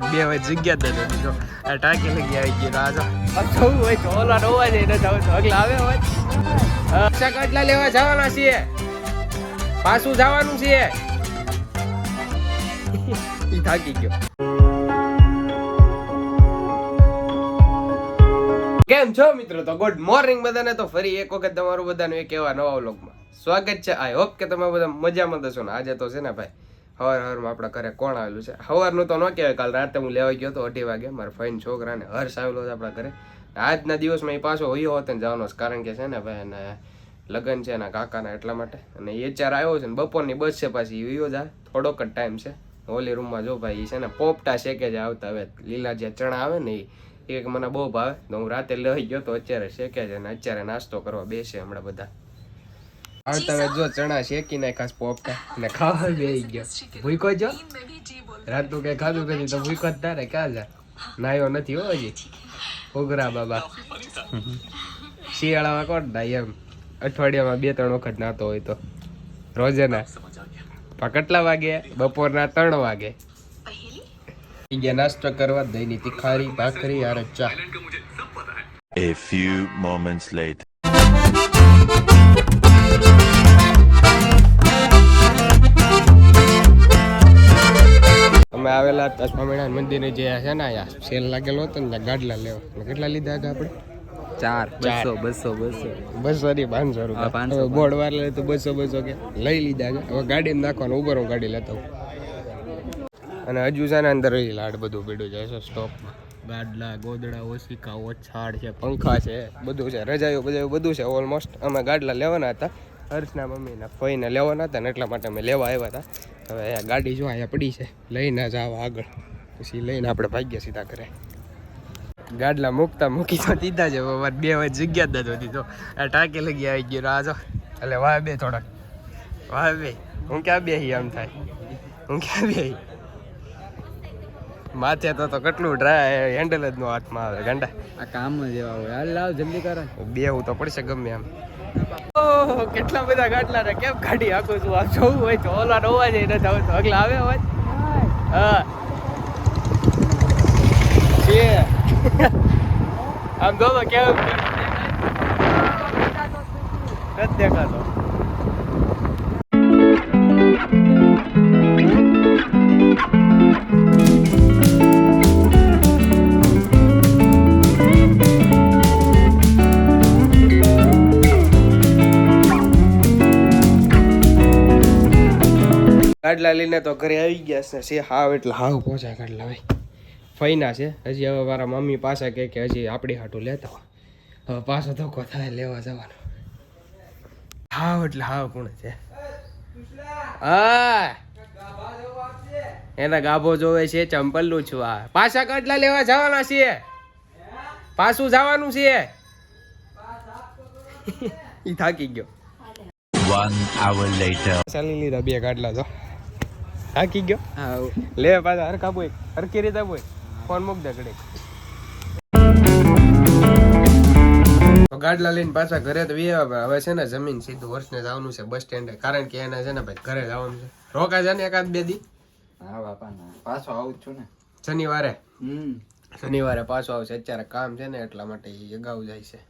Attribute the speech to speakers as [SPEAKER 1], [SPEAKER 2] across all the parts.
[SPEAKER 1] બે હવે જગ્યા દે જો. આ ટાંકી લગી આવી ગયો આ જો જવું હોય તો ઓલા રોવા જઈને જવું તો અગલા આવે હોય. અક્ષા કટલા લેવા જવાના છીએ. પાછું જવાનું છે ઈ થાકી ગયો. કેમ છો મિત્રો? તો ગુડ મોર્નિંગ બધાને. તો ફરી એક વખત તમારું બધાનું એક એવા નવા વ્લોગમાં સ્વાગત છે. આઈ હોપ કે તમે બધા મજામાં થશો ને. આજે તો છે ને ભાઈ હવાર હવારમાં આપણા ઘરે કોણ આવેલું છે? હવારનું તો ન કહેવાય, કાલ રાતે હું લેવા ગયો તો અઢી વાગે, મારા ફાઈન છોકરાને હર્ષ આવેલો હતો આપણા ઘરે. આજના દિવસમાં એ પાછો હોયો હોત ને જવાનો, કારણ કે છે ને ભાઈ, એને લગ્ન છે એના કાકાના એટલા માટે. અને એ ચાર આવ્યો છે ને, બપોરની બસ છે પાછી વિયો જાય. થોડોક જ ટાઈમ છે. ઓલી રૂમમાં જો ભાઈ, એ છે ને પોપટા શેકે છે આવતા હવે. લીલા જે ચણા આવે ને એ એક મને બહુ ભાવે. તો હું રાતે લઈ ગયો તો અત્યારે શેકે છે ને અત્યારે નાસ્તો કરવા બેસે હમણાં બધા. આવતા તમે જો ચણા શેકી નાખાસ પોપકા ને ખાવા બેસી ગયો. ભૂકો જો રાતનું કઈ ખાધું નથી તો ભૂકો જ તારે ક્યાં જા? નાયો નથી હો હજી. ઉગરા બાબા. શિયાળામાં કોણ નાય એમ? અઠવાડિયામાં બે ત્રણ વખત નાતો હોય તો. રોજે ના પણ કેટલા વાગે? બપોરના ત્રણ વાગે. ગયા નાસ્તો કરવા દહીંની તિખારી ભાખરી યાર ચા.
[SPEAKER 2] A few moments later.
[SPEAKER 1] હતા સ્વામિનારાયણ મંદિરે જે છે ને અહીંયા સેલ લાગેલો હતો ને ગાડલા લેવા. કેટલા લીધા હતા આપણે?
[SPEAKER 3] ચાર. બસો બસો બસો.
[SPEAKER 1] બસો ની પાંચસો રૂપિયા. બોર્ડ વાર લે તો બસો બસો કે લઈ લીધા છે. હવે ગાડીમાં નાખવાનું ઉપર હું ગાડી લેતો અને હજુ છે ને અંદર લાડ બધું પીડું છે સ્ટોકમાં ગાડલા ગોદડા ઓશિકા ઓછાડ છે પંખા છે બધું છે રજાઈઓ બધા બધું છે ઓલમોસ્ટ અમે ગાડલા લેવાના હતા. હર્ષના મમ્મીના ફઈને લેવાના હતા ને એટલા માટે અમે લેવા આવ્યા હતા. હવે આ ગાડી જો અહીંયા પડી છે લઈને જ આવા આગળ. પછી લઈને આપણે ભાગ્યા સીધા ઘરે. ગાડલા મૂકતા મૂકી તો દીધા છે બરાબર બે વાર જગ્યા જ દીધો તો. આ ટાંકી લગી આવી ગયો આ જો. એટલે વાહ બે થોડાક. વાહ બે. હું ક્યાં બે આમ થાય? હું ક્યાં બે માથે તો તો કેટલું ડ્રાય હેન્ડલ જ નો હાથમાં આવે ગાંડા.
[SPEAKER 3] આ કામ જ એવા હોય. હાલ લાવ જલ્દી બે
[SPEAKER 1] હું તો પડશે ગમે એમ. કેટલા બધા ગાટલા રે કેમ ગાડી આખું છું આ જોવું હોય તો ઓલા રોવા જઈને જવું તો અગલા આવે હોય હા આમ જો કેમ નથી દેખાતો ગાડલા લઈને તો ઘરે આવી ગયા છે. છે હાવ એટલે હાવ પહોંચ્યા ગાડલા ભાઈ. ફઈના છે. હજી હવે મારા મમ્મી પાસે કહે કે હજી આપણી હાટું લેતા હવે પાછો ધક્કો થાય લેવા જવાનો. હાવ એટલે હાવ કોણ છે. હા એના ગાભો જોવે છે ચંપલનું છું આ. પાછા ગાડલા લેવા જવાના છીએ. પાછું જવાનું છે. ઈ થાકી ગયો.
[SPEAKER 2] One hour later.
[SPEAKER 1] ચાલી લીધા બે ગાડલા તો થાકી ગયો?
[SPEAKER 3] હા
[SPEAKER 1] લે પાછા હરખા બોય. હરકી રીતે બોય. ફોન મૂક દે ઘડીક. ગાડલા લઈને પાછા ઘરે તો વિયા હવે છે ને જમીન સીધું વર્ષને જવાનું છે બસ સ્ટેન્ડે. કારણ કે એને છે ને ભાઈ ઘરે જવાનું છે. રોકા છે ને એકાદ બે દી.
[SPEAKER 3] હા બાપા ના પાછો આવું છું ને.
[SPEAKER 1] શનિવારે? શનિવારે પાછો આવશે. અત્યારે કામ છે ને એટલા માટે ઈ અગાઉ જાય છે.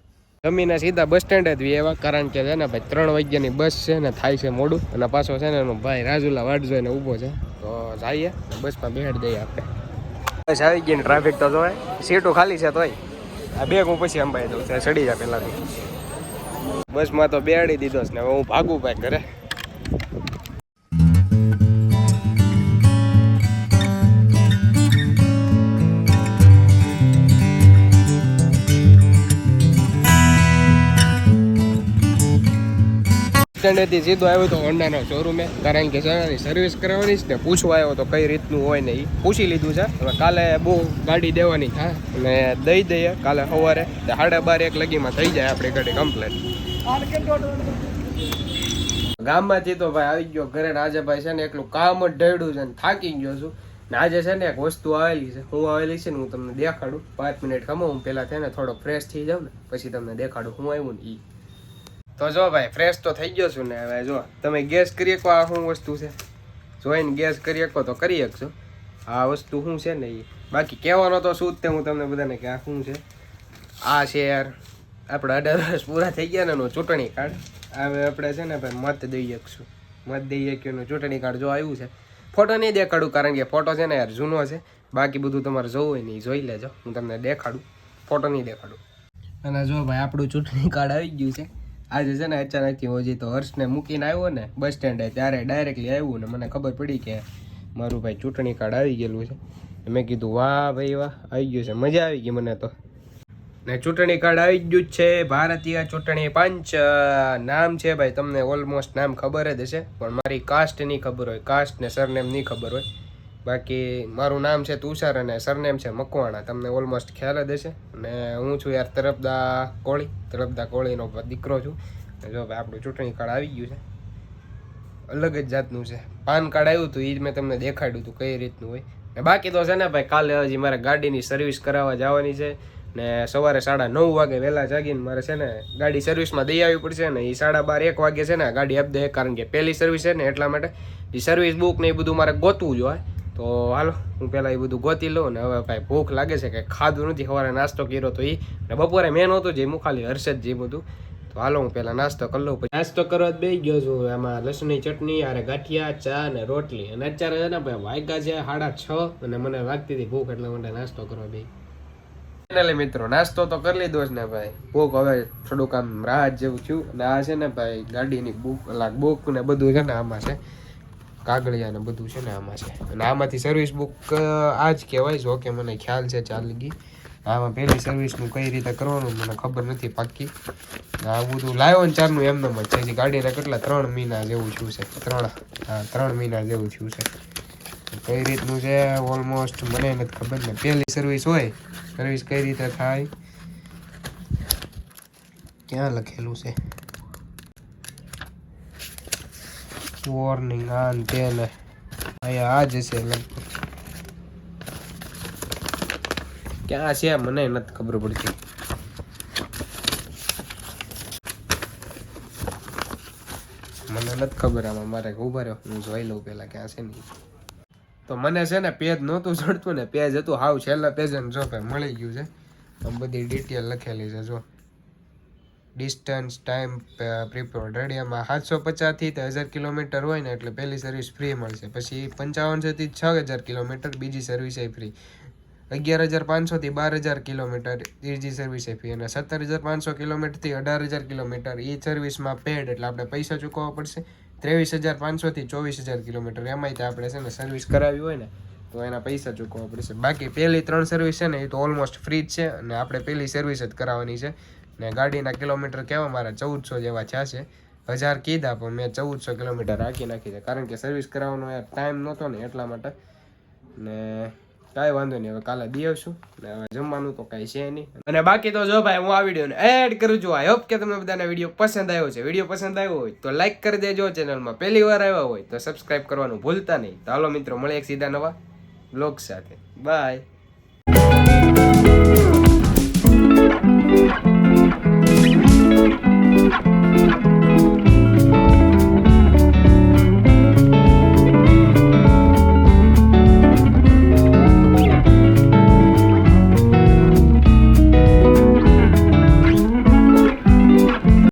[SPEAKER 1] જમીને સીધા બસ સ્ટેન્ડે જ એવા, કારણ કે છે ને ભાઈ ત્રણ વાગ્યાની બસ છે ને થાય છે મોડું. અને પાછો છે ને એનો ભાઈ રાજુલા વાટ જોઈને ઊભો છે. તો જઈએ બસમાં બેહાડી દઈએ આપણે. બસ આવી ગઈ ને ટ્રાફિક તો જોવાય. સીટો ખાલી છે તોય. આ બેગ હું પછી અંબાઈ દઉં ત્યાં ચડી જાય પહેલાંથી બસમાં તો બેહાડી દીધો છે ને હું ભાગું ભાઈ ઘરે. સ્ટેન્ડેથી સીધો આવ્યો તો હોન્ડાનો શોરૂમે કારણ કે સર્વિસ કરાવવાની છે ને પૂછવા આવ્યો તો કઈ રીતનું હોય ને એ પૂછી લીધું છે. હવે કાલે બહુ ગાડી દેવાની હા. અને દઈ દઈએ કાલે સવારે. સાડા બાર એક લગીમાં થઈ જાય આપણી ગાડી કમ્પ્લેટ ગામમાંથી તો ભાઈ આવી ગયો ઘરે આજે ભાઈ છે ને એકલું કામ જ ઢળ્યું છે ને થાકી ગયો છું. ને આજે છે ને એક વસ્તુ આવેલી છે. હું આવેલી છે ને હું તમને દેખાડું. પાંચ મિનિટ ખમો, હું પહેલાં છે ને થોડો ફ્રેશ થઈ જાઉં ને, પછી તમને દેખાડું હું આવ્યું ને ઈ. તો જો ભાઈ ફ્રેશ તો થઈ ગયો છું ને હવે જો, તમે ગેસ કરી શકો, આ શું વસ્તુ છે? જોઈને ગેસ કરી શકો તો કરી શકશો. આ વસ્તુ શું છે ને એ બાકી કહેવાનો તો શું જ તે હું તમને બધાને કે આ શું છે? આ છે યાર, આપણે અઢાર વર્ષ પૂરા થઈ ગયા ને એનું ચૂંટણી કાર્ડ. હવે આપણે છે ને ભાઈ મત દઈ શકશું. મત દઈ શકીએ ચૂંટણી કાર્ડ જો આવ્યું છે. ફોટો નહીં દેખાડું, કારણ કે ફોટો છે ને યાર જૂનો છે. બાકી બધું તમારે જોવું હોય ને એ જોઈ લેજો. હું તમને દેખાડું. ફોટો નહીં દેખાડું. અને જો ભાઈ, આપણું ચૂંટણી કાર્ડ આવી ગયું છે. આજે છે ને અચાનકથી હજી તો હર્ષને મૂકીને આવ્યો ને બસ સ્ટેન્ડે ત્યારે ડાયરેક્ટલી આવ્યું ને મને ખબર પડી કે મારું ભાઈ ચૂંટણી કાર્ડ આવી ગયેલું છે. મેં કીધું, વાહ ભાઈ વાહ, આવી ગયું છે. મજા આવી ગઈ મને તો. ને ચૂંટણી કાર્ડ આવી ગયું જ છે. ભારતીય ચૂંટણી પંચ નામ છે ભાઈ, તમને ઓલમોસ્ટ નામ ખબર જ હશે, પણ મારી કાસ્ટ નહીં ખબર હોય. કાસ્ટ ને સરનેમ નહીં ખબર હોય. બાકી મારું નામ છે તુષાર અને સરનેમ છે મકવાણા. તમને ઓલમોસ્ટ ખ્યાલ જ હશે. અને હું છું યાર તરફદા કોળી. તરફદા કોળીનો દીકરો છું. જો ભાઈ આપણું ચૂંટણી કાર્ડ આવી ગયું છે. અલગ જ જાતનું છે. પાન કાર્ડ આવ્યું હતું એ જ મેં તમને દેખાડ્યું હતું કઈ રીતનું હોય. ને બાકી તો છે ને ભાઈ, કાલે હજી મારે ગાડીની સર્વિસ કરાવવા જવાની છે. ને સવારે સાડા નવ વાગે વહેલા જાગીને મારે છે ને ગાડી સર્વિસમાં દઈ આવવી પડશે ને એ સાડા બાર એક વાગે છે ને ગાડી આપી દે કારણ કે પહેલી સર્વિસ છે ને એટલા માટે. એ સર્વિસ બુક ને એ બધું મારે ગોતવું જોઈએ તો હાલો, હું પહેલાં એ બધું ગોતી લઉં ને હવે ભાઈ ભૂખ લાગે છે કે ખાધું નથી. સવારે નાસ્તો કર્યો તો એ ને બપોરે મેન હતું જે હું ખાલી હર્ષદ જે બધું. તો હાલો, હું પહેલાં નાસ્તો કરી લઉં પછી. નાસ્તો કરવા જ બેસી ગયો છું. એમાં લસણની ચટણી અરે ગાંઠિયા, ચા ને રોટલી. અને અત્યારે છે ને ભાઈ વાગ્યા છે સાડા છ અને મને લાગતી હતી ભૂખ એટલે મને નાસ્તો કરવા બે ફાઇનલી મિત્રો, નાસ્તો તો કરી લીધો છે ને ભાઈ. ભૂખ હવે થોડુંક આમ રાહત જેવું થયું. અને આ છે ને ભાઈ ગાડીની બુક લાગ બુક ને બધું છે ને આમાં છે. કાગળિયા બધું છે ને આમાં છે. અને આમાંથી સર્વિસ બુક આ જ કહેવાય છે. ઓકે, મને ખ્યાલ છે ચાલી ગઈ આમાં પહેલી સર્વિસનું કઈ રીતે કરવાનું મને ખબર નથી પાકી આ બધું લાવ્યો ને ચારનું એમનેમ જ છે. જે ગાડીના કેટલા? ત્રણ મહિના જેવું થયું છે. ત્રણ, હા, ત્રણ મહિના જેવું થયું છે. કઈ રીતનું છે? ઓલમોસ્ટ મને નથી ખબર ને. પહેલી સર્વિસ હોય સર્વિસ કઈ રીતે થાય? ક્યાં લખેલું છે? વોર્નિંગ આ ને તે ને અહીંયા આ જ હશે લગભગ. ક્યાં છે મને નથી ખબર પડતી. મને નથી ખબર આમાં મારે ઊભા રહ્યો. હું જોઈ લઉં પેલા ક્યાં છે નહીં તો મને છે ને પેજ નહોતું ચડતું ને, પેજ હતું હાવ છેલ્લા પેજ જો મળી ગયું છે. બધી ડિટેલ લખેલી છે, જો. ડિસ્ટન્સ, ટાઈમ પ્રિપેર્ડ રેડી એમાં સાતસો પચાસથી તે હજાર કિલોમીટર હોય ને એટલે પહેલી સર્વિસ ફ્રી મળશે. પછી પંચાવનસોથી છ હજાર કિલોમીટર, બીજી સર્વિસ એ ફ્રી. અગિયાર હજાર પાંચસોથી બાર હજાર કિલોમીટર, ત્રીજી સર્વિસ એ ફ્રી. અને સત્તર હજાર પાંચસો કિલોમીટરથી અઢાર હજાર કિલોમીટર એ સર્વિસમાં પેડ એટલે આપણે પૈસા ચૂકવવા પડશે. ત્રેવીસ હજાર પાંચસોથી ચોવીસ હજાર કિલોમીટર, એમાંય તે આપણે છે ને સર્વિસ કરાવી હોય ને, તો એના પૈસા ચૂકવવા પડશે. બાકી પહેલી ત્રણ સર્વિસ છે ને, એ તો ઓલમોસ્ટ ફ્રી જ છે. અને આપણે પહેલી સર્વિસ જ કરાવવાની છે. ને ગાડીના કિલોમીટર કેવા મારા ચૌદસો જેવા થયા છે. હજાર કીધા, પણ મેં ચૌદસો કિલોમીટર રાખી નાખી છે. કારણ કે સર્વિસ કરાવવાનો યાર ટાઈમ નહોતો ને એટલા માટે. ને કાંઈ વાંધો નહીં, હવે કાલે દી આવશું. ને હવે જમવાનું તો કાંઈ છે નહીં. અને બાકી તો જો ભાઈ, હું આ વિડીયોને એડ કરું છું. આઈ હોપ કે તમને બધાને વીડિયો પસંદ આવ્યો છે. વીડિયો પસંદ આવ્યો હોય તો લાઈક કરી દેજો ચેનલમાં પહેલી વાર આવ્યા હોય તો સબસ્ક્રાઇબ કરવાનું ભૂલતા નહીં. તો હાલો મિત્રો મળે એક સીધા નવા બ્લોગ સાથે. બાય